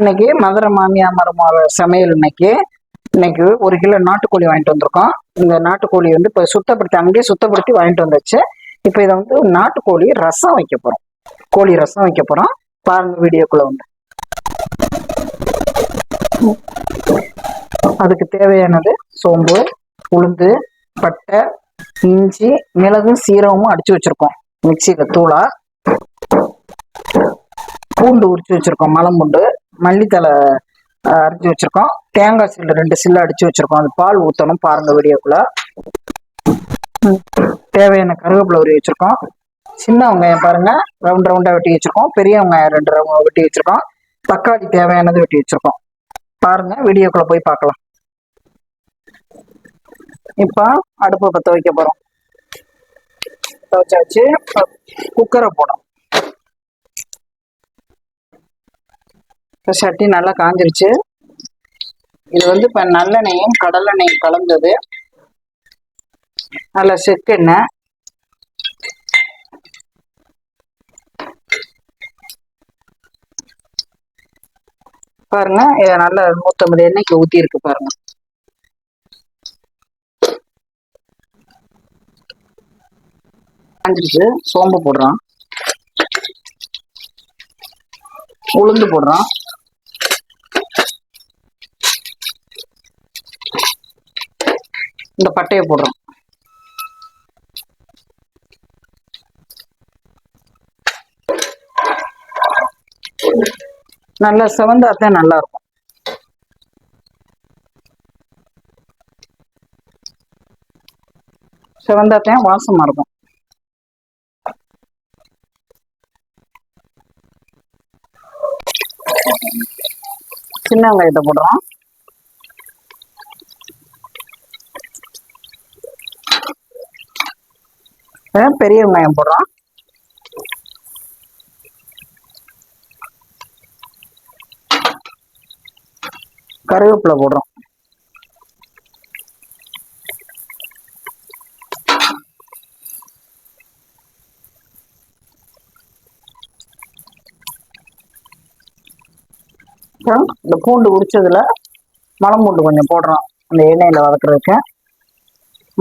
இன்னைக்கு மதுரை மாமியா மருமக சமையல் இன்னைக்கு. இன்னைக்கு ஒரு கிலோ நாட்டுக்கோழி வாங்கிட்டு வந்திருக்கோம். இந்த நாட்டுக்கோழி வந்து இப்போ சுத்தப்படுத்தி அங்கேயே சுத்தப்படுத்தி வாங்கிட்டு வந்துச்சு. இப்போ இதை வந்து நாட்டுக்கோழி ரசம் வைக்க போகிறோம் கோழி ரசம் வைக்க போகிறோம் பாருங்க வீடியோக்குள்ள வந்து. அதுக்கு தேவையானது சோம்பு உளுந்து பட்டை இஞ்சி மிளகும் சீரகமும் அடிச்சு வச்சிருக்கோம். மிக்சியில தூளா. பூண்டு உரிச்சு வச்சிருக்கோம். மலம்புண்டு மல்லித்தலை அரைஞ்சி வச்சுருக்கோம் வச்சிருக்கோம். தேங்காய் சில்லு ரெண்டு சில்லு அடிச்சு வச்சிருக்கோம். அது பால் ஊத்தணும் பாருங்க வீடியோக்குள்ள. தேவையான கருவேப்பிலை உரி வச்சிருக்கோம். சின்ன வெங்காயம் பாருங்க. ரவுண்ட் ரவுண்டா வெட்டி வச்சிருக்கோம். பெரிய வெங்காயம் ரெண்டு ரவுண்ட் வெட்டி வச்சிருக்கோம். தக்காளி தேவையானது வெட்டி வச்சிருக்கோம். பாருங்க வீடியோக்குள்ள போய் பார்க்கலாம். இப்போ அடுப்பை பற்ற வைக்க போறோம். துவைச்சாச்சு. குக்கரை போடும் இப்போ சட்டி நல்லா காஞ்சிருச்சு. இது வந்து இப்போ நல்லெண்ணெயும் கடலெண்ணெயும் கலந்தது. நல்ல செக்கெண்ணெய் பாருங்க இதை நல்ல நூற்றம்பது எண்ணெய்க்கு ஊற்றி இருக்கு பாருங்க. காஞ்சிருச்சு சோம்பு போடுறான் உளுந்து போடுறான் இந்த பட்டையை போடுறோம். நல்லா செவந்தாத்தான் நல்லா இருக்கும். செவந்தாத்தான் வாசமா இருக்கும். சின்ன வெங்காயத்தை போடுறோம். பெரிய வெங்காயம் போடுறோம். கருவேப்பிலை போடுறோம். இந்த பூண்டு உரிச்சதுல மலம் பூண்டு கொஞ்சம் போடுறோம். அந்த எண்ணெயில வதக்குறதுக்கு.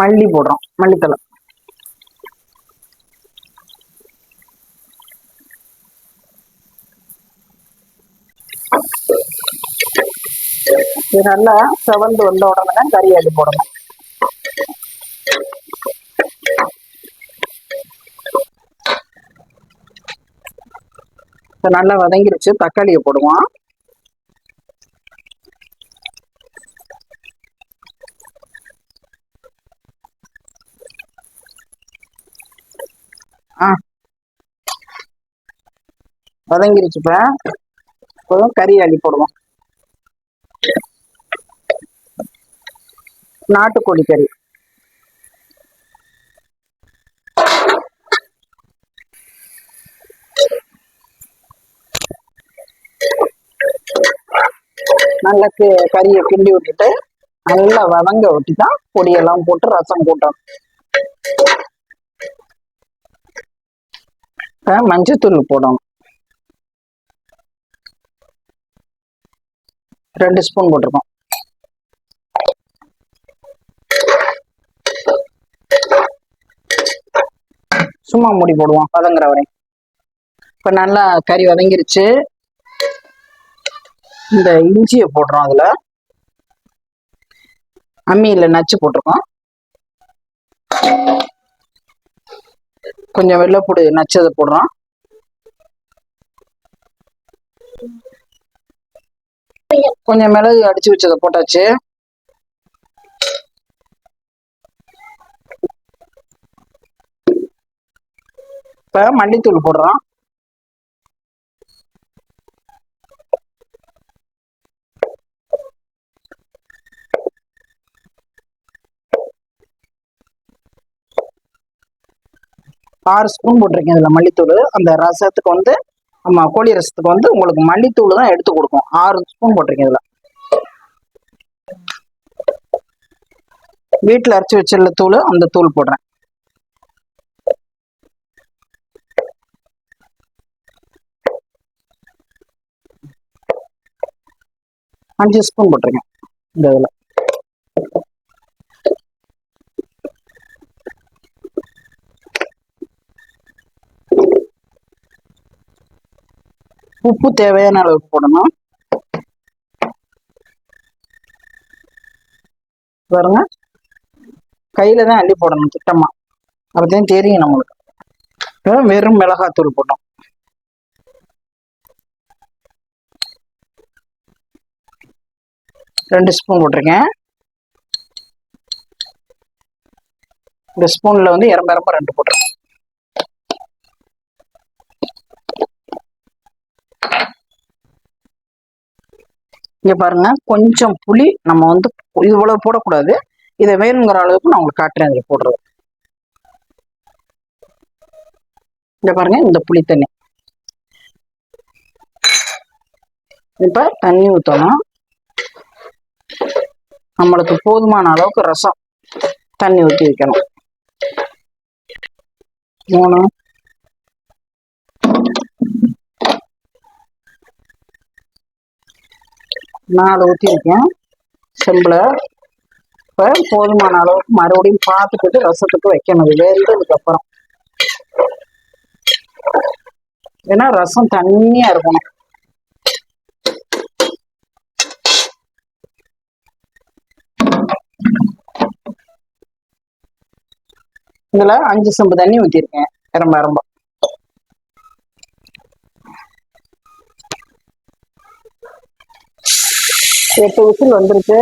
மல்லி போடுறோம். மல்லித்தலை இது நல்லா செவந்து வந்த உடனே தான் கறி அடி போடணும். இப்போ நல்லா வதங்கிருச்சு தக்காளியை போடுவோம். ஆ. வதங்கிருச்சுப்பா அப்புறம் கறி அள்ளி போடுவோம். நாட்டுக்கோழி கறி. நல்லா கி- கறியை கிண்டி விட்டுட்டு நல்லா வதங்க விட்டு தான் பொடியெல்லாம் போட்டு ரசம் கூட்டணும் மஞ்சத்தூள் போடணும். ரெண்டு ஸ்பூன் போட்டிருக்கோம். சும்மா மூடி போடுவோம் வதங்குற வரை. இப்ப நல்லா கறி வதங்கிருச்சு. இந்த இஞ்சியை போடுறோம் அதுல. அம்மியில நச்சு போட்டிருக்கோம் கொஞ்சம் வெள்ளைப்பூடு நச்சதை போடுறோம். கொஞ்சம் மிளகு அடிச்சு வச்சதை போட்டாச்சு. இப்ப மல்லித்தூள் போடுறோம். ஆறு ஸ்பூன் போட்டிருக்கேன் இதில் மல்லித்தூள். அந்த ரசத்துக்கு வந்து ஆமா கோழி ரசத்துக்கு வந்து உங்களுக்கு மல்லித்தூள் தான் எடுத்து கொடுக்கும் ஆறு ஸ்பூன் போட்டிருக்கேன் இதுல. வீட்டுல அரைச்சு வச்சிருந்த தூள் அந்த தூள் போடுறேன். அஞ்சு ஸ்பூன் போட்டிருக்கேன் இந்த இதில். உப்பு தேவையான அளவுக்கு போடணும். பாருங்க. கையில தான் அள்ளி போடணும் திட்டமா. அப்பதான் தெரியும் நம்மளுக்கு. வெறும் மிளகாத்தூள் போட்டோம் ரெண்டு ஸ்பூன் போட்டிருக்கேன். இந்த ஸ்பூன்ல வந்து இரம்ப இரம்ப ரெண்டு போட்டிருக்கேன். இங்க பாருங்க கொஞ்சம் புளி நம்ம வந்து இவ்வளவு போடக்கூடாது. இதை வேணுங்கிற அளவுக்கு நான் உங்களுக்கு காட்டுறேன் அதில் போடுறது. இங்க பாருங்க இந்த புளி தண்ணி. இப்ப தண்ணி ஊற்றணும் நம்மளுக்கு போதுமான அளவுக்கு ரசம் தண்ணி ஊற்றி வைக்கணும். மூணு நாலு ஊற்றிருக்கேன் செம்பில். இப்போ போதுமான அளவுக்கு மறுபடியும் பார்த்துக்கிட்டு ரசத்துக்கு வைக்கணும். இது வெந்ததுக்கு அப்புறம். ஏன்னா ரசம் தண்ணியா இருக்கணும். இதுல அஞ்சு செம்பு தண்ணி ஊத்திருக்கேன் ரொம்ப ரொம்ப. எட்டு விசில் வந்திருக்கு.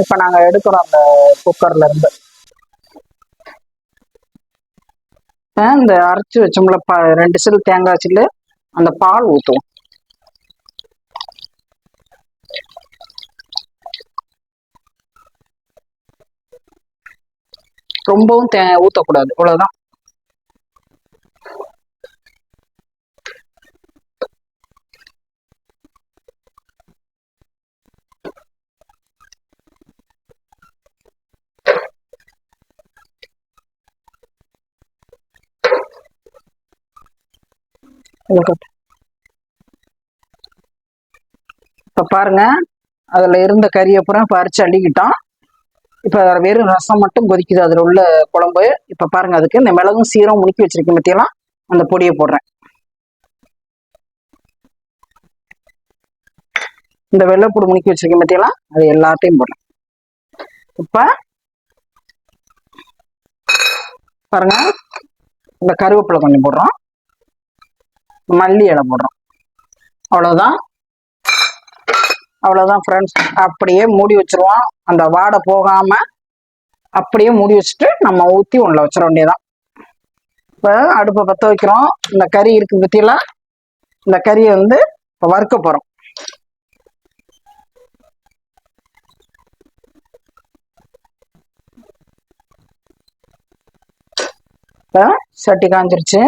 இப்ப நாங்க எடுக்கிறோம் அந்த குக்கர்ல இருந்து. இந்த அரைச்சு வச்சோம்ல பா ரெண்டு சில் தேங்காய் சில்லு அந்த பால் ஊற்றுவோம் ரொம்பவும் தே ஊற்றக்கூடாது இவ்வளவுதான். இப்ப பாருங்க அதுல இருந்த கறியை பூரா பறிச்சு அள்ளிக்கிட்டோம். இப்ப வெறும் ரசம் மட்டும் கொதிக்குது அதுல உள்ள குழம்பு. இப்ப பாருங்க அதுக்கு இந்த மிளகும் சீரம் முணுக்கி வச்சிருக்கேன் பத்தியெல்லாம் அந்த பொடியை போடுறேன். இந்த வெள்ளைப்பூடு முணுக்கி வச்சிருக்கேன் பத்தியெல்லாம் அது எல்லாத்தையும் போடுறேன். இப்ப பாருங்க இந்த கருவேப்பிலை கொஞ்சம் போடுறோம். மல்லி இலை போடுறோம். அவ்வளோதான் அவ்வளோதான் ஃப்ரெண்ட்ஸ் அப்படியே மூடி வச்சிருவோம். அந்த வாடை போகாம அப்படியே மூடி வச்சுட்டு நம்ம ஊற்றி உள்ள வச்சிட வேண்டியதான் இப்போ அடுப்பை பற்ற வைக்கிறோம். இந்த கறி இருக்கு பற்றியெல்லாம் இந்த கறியை வந்து இப்போ வறுக்க போகிறோம் இப்போ சட்டி காஞ்சிருச்சு.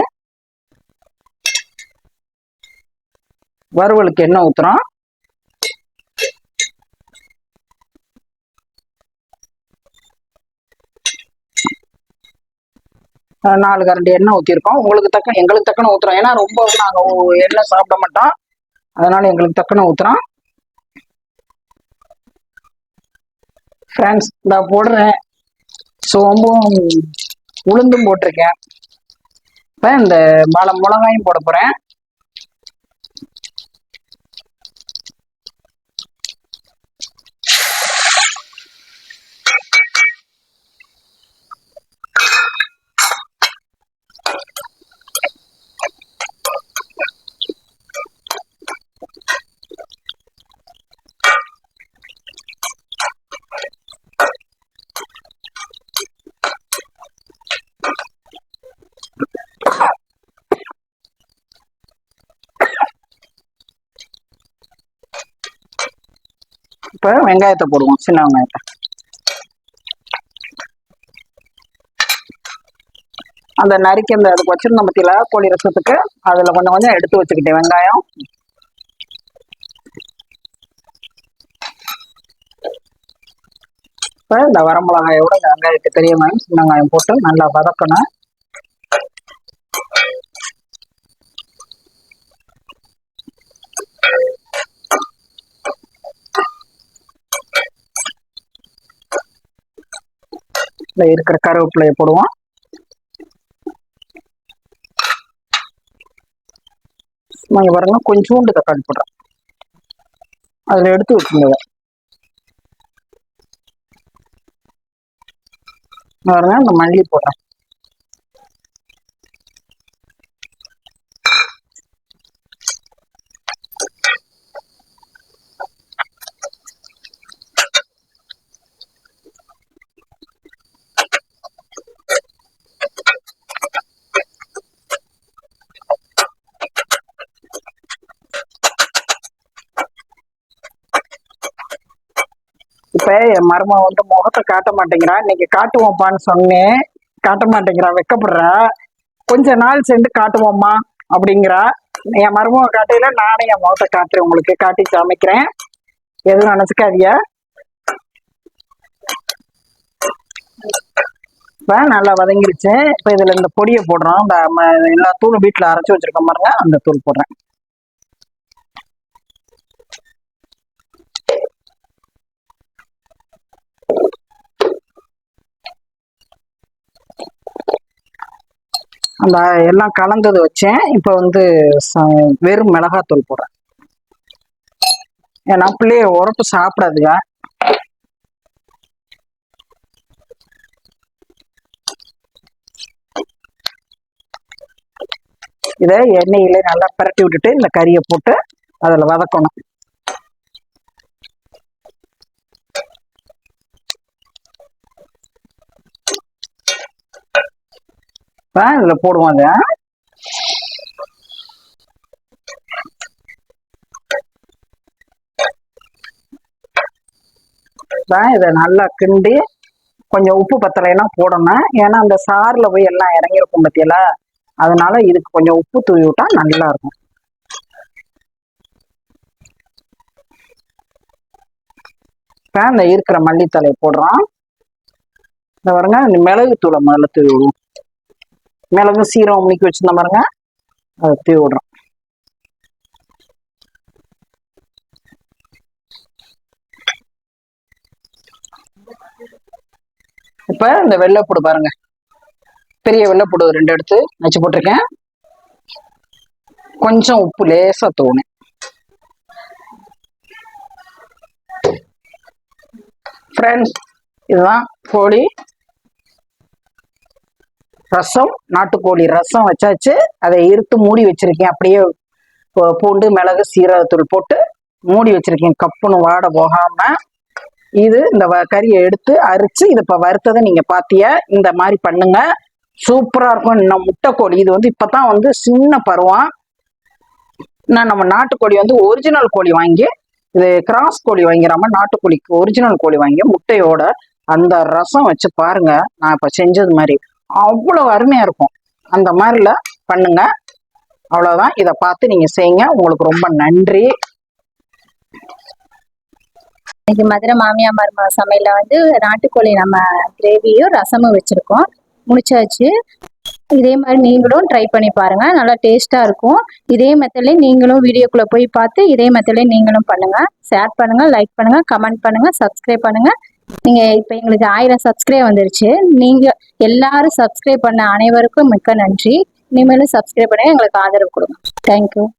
வறுவலுக்கு எண்ணெய் ஊத்துறோம்? நாலு கரண்டி எண்ணெய் ஊற்றிருக்கோம் உங்களுக்கு தக்க எங்களுக்கு தக்கன ஊற்றுறோம் ஏன்னா ரொம்ப நாங்கள் எண்ணெய் சாப்பிட மாட்டோம். அதனால எங்களுக்கு தக்கன ஊற்றுறோம் ஃப்ரெண்ட்ஸ் நான் போடுறேன். சோம்பும் உளுந்தும் போட்டிருக்கேன். இப்போ இந்த மலை மிளகாயும் போட போகிறேன் இப்போ வெங்காயத்தை போடுவோம் சின்ன வெங்காயத்தை. அந்த நறுக்கி அந்த அதுக்கு வச்சிருந்தோம் பத்தியில கோழி ரசத்துக்கு. அதுல கொஞ்சம் கொஞ்சம் எடுத்து வச்சுக்கிட்டேன் வெங்காயம். இப்போ இந்த வரமிளகாயோட இந்த வெங்காயத்தை பெரிய வெங்காயம் சின்ன வெங்காயம் போட்டு நல்லா வதக்கணும். இந்த இருக்கிற கருவேப்பிலையை போடுவோம். சும்மா இங்க பாருங்க கொஞ்சோண்டு தக்காளி போடுறேன். அதில் எடுத்து வச்சுருந்தது பாருங்க இந்த மல்லி போடுறேன். என் மரும வந்து முகத்தை காட்ட மாட்டேங்கிறா. இன்னைக்கு காட்டுவோம்ப்பான்னு சொன்னேன். காட்ட மாட்டேங்கிறா. வெக்கப்படுறா. கொஞ்ச நாள் சென்று காட்டுவோம்மா அப்படிங்கிறா. என் மருமக காட்டையில நானே என் முகத்தை காட்டுறேன். உங்களுக்கு காட்டி சமைக்கிறேன் எதுவும் நினைச்சுக்காதியா இப்போ நல்லா வதங்கிருச்சு. இப்போ இதுல இந்த பொடியை போடுறோம். இந்த எல்லா தூளும் வீட்டில் அரைச்சு வச்சிருக்கோம் பாருங்க. அந்த தூள் போடுறேன். அந்த எல்லாம் கலந்தது வச்சேன். இப்போ வந்து ச- வெறும் மிளகாத்தூள் போடுறேன். ஏன்னா பிள்ளைய உரப்பு சாப்பிடாதுங்க. இதை எண்ணெயில நல்லா பிரட்டி விட்டுட்டு இந்த கறியை போட்டு அதில் வதக்கணும். இதுல போடுவோம் அதை. தான் இதை நல்லா கிண்டி கொஞ்சம் உப்பு பத்தலைன்னா போடணும். ஏன்னா அந்த சாறுல போய் எல்லாம் இறங்கியிருக்கும் பத்தியலா அதனால இதுக்கு கொஞ்சம் உப்பு தூவி விட்டா நல்லா இருக்கும். இப்போ இந்த இருக்கிற மல்லித்தலை போடுறோம். இந்த பாருங்க இந்த மிளகு தூளை முதல்ல தூவி விடுவோம். மிளகு சீரகம் முனிக்கி வச்சிருந்த பாருங்க. அதை தூவி விடுறோம். இப்ப இந்த வெள்ளைப்பூடு பாருங்க. பெரிய வெள்ளைப்பூடு ரெண்டு எடுத்து நச்சு போட்டிருக்கேன். கொஞ்சம் உப்பு லேசா தோணு ஃப்ரெண்ட்ஸ் இதுதான் கோழி. ரசம் நாட்டுக்கோழி ரசம் வச்சாச்சு. அதை இருத்து மூடி வச்சிருக்கேன். அப்படியே பூண்டு மிளகு சீரகத்தூள் போட்டு மூடி வச்சிருக்கேன். கப்புன்னு வாட போகாம இது இந்த வ- கறியை எடுத்து அரிச்சு இது இப்ப வறுத்ததை நீங்க பாத்திய? இந்த மாதிரி பண்ணுங்க. சூப்பரா இருக்கும். இன்னும் முட்டைக்கோழி இது வந்து இப்பதான் வந்து சின்ன பருவம். நான் நம்ம நாட்டுக்கோழி வந்து ஒரிஜினல் கோழி வாங்கி இது கிராஸ் கோழி வாங்கிறாம நாட்டுக்கோழிக்கு ஒரிஜினல் கோழி வாங்கி முட்டையோட அந்த ரசம் வச்சு பாருங்க. நான் இப்ப செஞ்சது மாதிரி. அவ்வளவு அருமையா இருக்கும். அந்த மாதிரில பண்ணுங்க. அவ்வளவுதான். இதை பார்த்து நீங்க செய்யுங்க. உங்களுக்கு ரொம்ப நன்றி. இன்னைக்கு மதுரை மாமியா மருமக சமையல்ல வந்து நாட்டுக்கோழி நம்ம கிரேவியும் ரசமும் வச்சிருக்கோம். முடிச்சாச்சு. இதே மாதிரி நீங்களும் ட்ரை பண்ணி பாருங்க. நல்லா டேஸ்டா இருக்கும். இதே மெத்தட்ல நீங்களும் வீடியோக்குள்ள போய் பார்த்து இதே மெத்தட்ல நீங்களும் பண்ணுங்க. ஷேர் பண்ணுங்க லைக் பண்ணுங்க கமெண்ட் பண்ணுங்க சப்ஸ்கிரைப் பண்ணுங்க. நீங்க இப்ப எங்களுக்கு ஆயிரம் சப்ஸ்கிரைப் வந்துருச்சு. நீங்க எல்லாரும் சப்ஸ்கிரைப் பண்ண அனைவருக்கும் மிக்க நன்றி. இனிமேலும் சப்ஸ்கிரைப் பண்ண எங்களுக்கு ஆதரவு கொடுங்க. தேங்க்யூ